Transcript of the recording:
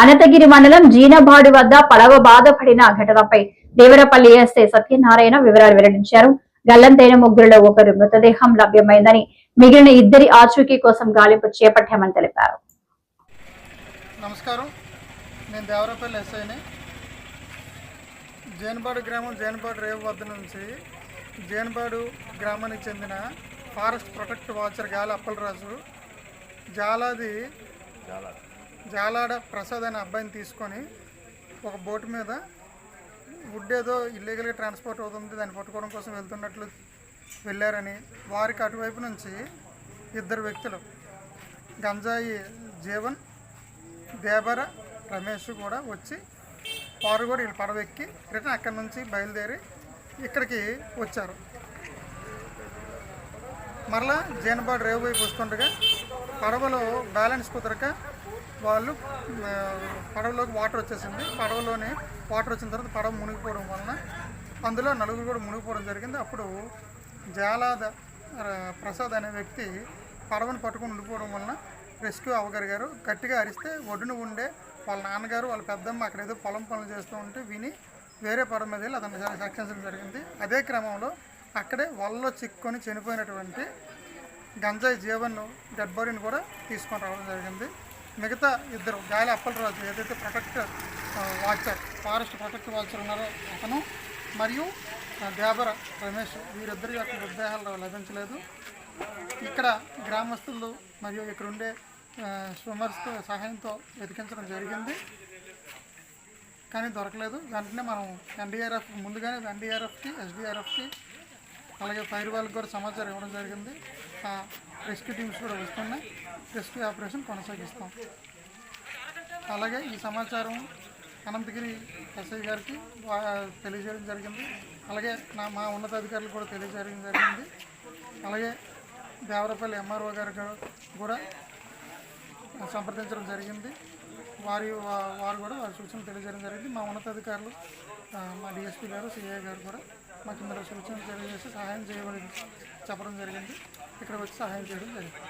అనంతగిరి మండలం జీనబాడు వద్ద పడవ బాధపడిన ఘటనపై దేవరపల్లి ఎస్ఐ సత్యనారాయణ వివరాలు వెల్లడించారు. గల్లంతైన ముగ్గురులో ఒకరు మృతదేహం లభ్యమైందని మిగిలిన ఇద్దరి ఆచూకీ కోసం గాలింపు చేపట్టామని తెలిపారు. నమస్కారం. నేను దేవరపల్లి ఎస్ఐని. జైనపాడు గ్రామం జైనపాడు రేవు వద్ద నుంచి జైనపాడు గ్రామానికి చెందిన ఫారెస్ట్ ప్రొటెక్ట్ వాచర్ గాలి అప్పలరాజు. జాలాది జాలాడ ప్రసాద్ అనే అబ్బాయిని తీసుకొని ఒక బోటు మీద వుడ్ ఏదో ఇల్లీగల్గా ట్రాన్స్పోర్ట్ అవుతుంది దాన్ని పట్టుకోవడం కోసం వెళ్తున్నట్లు వెళ్ళారని వారికి అటువైపు నుంచి ఇద్దరు వ్యక్తులు గంజాయి జీవన్ దేవర రమేష్ కూడా వచ్చి వారు కూడా వీళ్ళు పడవెక్కి రిటర్న్ అక్కడి నుంచి బయలుదేరి ఇక్కడికి వచ్చారు. మరలా జైనబాడ్ రేవు వైపు వస్తుండగా పడవలో బ్యాలెన్స్ కుదరక వాళ్ళు పడవలోకి వాటర్ వచ్చేసింది. పడవలోని వాటర్ వచ్చిన తర్వాత పడవ మునిగిపోవడం వలన అందులో నలుగురు కూడా మునిగిపోవడం జరిగింది. అప్పుడు జాలాద ప్రసాద్ అనే వ్యక్తి పడవను పట్టుకుని ఉండిపోవడం వలన రెస్క్యూ అవ్వగలిగారు. గట్టిగా అరిస్తే ఒడ్డున ఉండే వాళ్ళ నాన్నగారు వాళ్ళ పెద్దమ్మ అక్కడ ఏదో పొలం పనులు చేస్తూ ఉంటే విని వేరే పడవ మీద వెళ్ళి అతన్ని రక్షించడం జరిగింది. అదే క్రమంలో అక్కడే వలలో చిక్కుకొని చనిపోయినటువంటి గంజాయి జీవన్ డెడ్ బాడీని కూడా తీసుకొని రావడం జరిగింది. మిగతా ఇద్దరు గాలి అప్పలరాజు ఏదైతే protect watcher forest protect watcher ఉన్నారో అతను మరియు దేబర రమేష్ వీరిద్దరి యొక్క మృతదేహాలు లభించలేదు. ఇక్కడ గ్రామస్తులు మరియు ఇక్కడ ఉండే స్విమ్మర్స్ సహాయంతో వెతికించడం జరిగింది. కానీ దొరకలేదు. వెంటనే మనం ఎన్డీఆర్ఎఫ్ ముందుగానే ఎన్డీఆర్ఎఫ్కి ఎస్డీఆర్ఎఫ్కి అలాగే ఫైర్ వాళ్ళకి కూడా సమాచారం ఇవ్వడం జరిగింది. రెస్క్యూ టీమ్స్ కూడా వస్తున్నాయి రెస్క్యూ ఆపరేషన్ కొనసాగిస్తాం. అలాగే ఈ సమాచారం అనంతగిరి ఎస్ఐ గారికి తెలియజేయడం జరిగింది. అలాగే నా మా ఉన్నతాధికారులు కూడా తెలియజేయడం జరిగింది. అలాగే దేవరపల్లి ఎంఆర్ఓ గారు కూడా సంప్రదించడం జరిగింది. వారి వారు కూడా వారి సూచనలు తెలియజేయడం జరిగింది. మా ఉన్నతాధికారులు మా డిఎస్పీ గారు సిఐ గారు కూడా మాకు ఇందులో సూచనలు తెలియజేసి సహాయం చేయబడి చెప్పడం జరిగింది. ఇక్కడ వచ్చి సహాయం చేయడం జరిగింది.